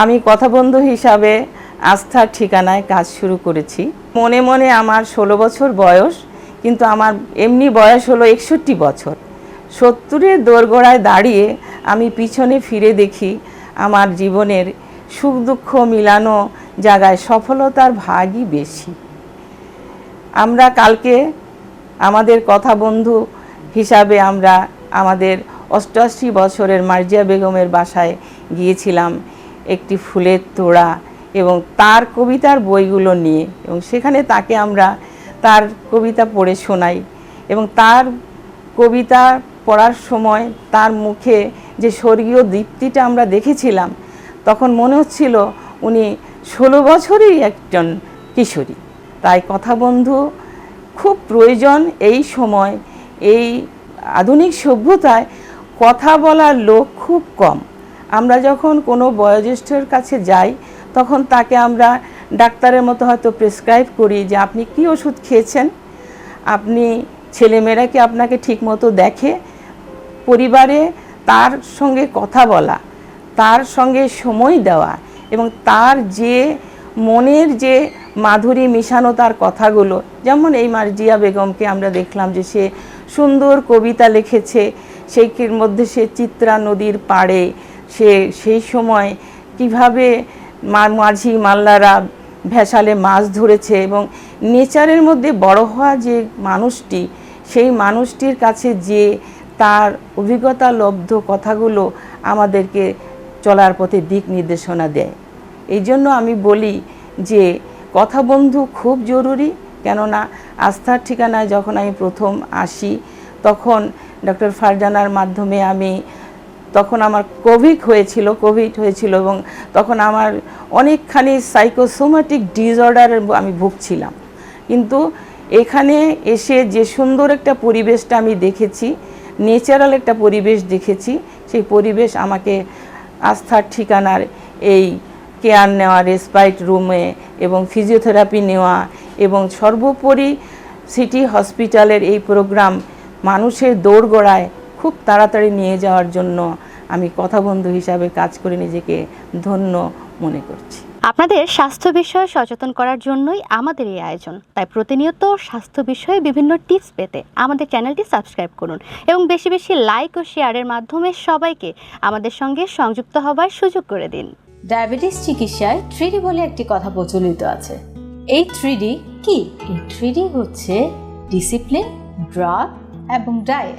আমি কথা বন্ধু হিসাবে আস্থার ঠিকানায় কাজ শুরু করেছি। মনে মনে আমার ষোলো বছর বয়স, কিন্তু আমার এমনি বয়স হলো একষট্টি বছর। সত্তরের দোরগোড়ায় দাঁড়িয়ে আমি পিছনে ফিরে দেখি আমার জীবনের সুখ দুঃখ মিলানো জায়গায় সফলতার ভাগই বেশি। আমরা কালকে আমাদের কথা বন্ধু হিসাবে আমরা আমাদের অষ্টআশি বছরের মার্জিয়া বেগমের বাসায় গিয়েছিলাম। একটি ফুলের তোড়া এবং তার কবিতার বইগুলো নিয়ে এবং সেখানে তাকে আমরা তার কবিতা পড়ে শোনাই এবং তার কবিতা পড়ার সময় তার মুখে যে স্বর্গীয় দীপ্তিটা আমরা দেখেছিলাম, তখন মনে হচ্ছিল উনি ষোলো বছরই একজন কিশোরী। তাই কথা বন্ধু, খুব প্রয়োজন এই সময়, এই আধুনিক সভ্যতায় কথা বলার লোক খুব কম। আমরা যখন কোনো বয়োজ্যেষ্ঠের কাছে যাই, তখন তাকে আমরা ডাক্তারের মতো হয়তো প্রেসক্রাইব করি যে, আপনি কি ওষুধ খেয়েছেন? আপনি ছেলেমেয়েরা কি আপনাকে ঠিকমতো দেখে? পরিবারে তার সঙ্গে কথা বলা, তার সঙ্গে সময় দেওয়া এবং তার যে মনের যে মাধুরী মিশানো তার কথাগুলো, যেমন এই মার্জিয়া বেগমকে আমরা দেখলাম যে, সে সুন্দর কবিতা লিখেছে সেইটির মধ্যে সে চিত্রা নদীর পাড়ে সে সেই সময় কীভাবে মাঝি মাল্লারা ভেসালে মাছ ধরেছে এবং নেচারের মধ্যে বড় হওয়া যে মানুষটি, সেই মানুষটির কাছে যে তার অভিজ্ঞতা লব্ধ কথাগুলো আমাদেরকে চলার পথে দিক নির্দেশনা দেয়। এই জন্য আমি বলি যে কথা বন্ধু খুব জরুরি, কেননা আস্থার ঠিকানায় যখন আমি প্রথম আসি, তখন ডক্টর ফারজানার মাধ্যমে আমি তখন আমার কোভিড হয়েছিল কোভিড হয়েছিল এবং তখন আমার অনেকখানি সাইকোসোম্যাটিক ডিসঅর্ডারে আমি ভুগছিলাম। কিন্তু এখানে এসে যে সুন্দর একটা পরিবেশটা আমি দেখেছি নেচারাল একটা পরিবেশ দেখেছি, সেই পরিবেশ আমাকে আস্থার ঠিকানার এই কেয়ার নেওয়া রেসপাইট রুমে এবং ফিজিওথেরাপি নেওয়া এবং সর্বোপরি সিটি হসপিটালের এই প্রোগ্রাম মানুষের দৌড়গোড়ায় খুব তাড়াতাড়ি নিয়ে যাওয়ার জন্য আমি কথা বন্ধু হিসাবে কাজ করে নিজেকে ধন্য মনে করছি। আপনাদের স্বাস্থ্য বিষয়ে সচেতন করার জন্যই আমাদের এই আয়োজন। তাই প্রতিনিয়ত স্বাস্থ্য বিষয়ে বিভিন্ন টিপস পেতে আমাদের চ্যানেলটি সাবস্ক্রাইব করুন এবং বেশি বেশি লাইক ও শেয়ারের মাধ্যমে সবাইকে আমাদের সঙ্গে সংযুক্ত হবার সুযোগ করে দিন। ডায়াবেটিস চিকিৎসায় থ্রিডি বলে একটি কথা প্রচলিত আছে। এই থ্রিডি কি? এই থ্রিডি হচ্ছে ডিসিপ্লিন ড্রাগ এবং ডায়েট।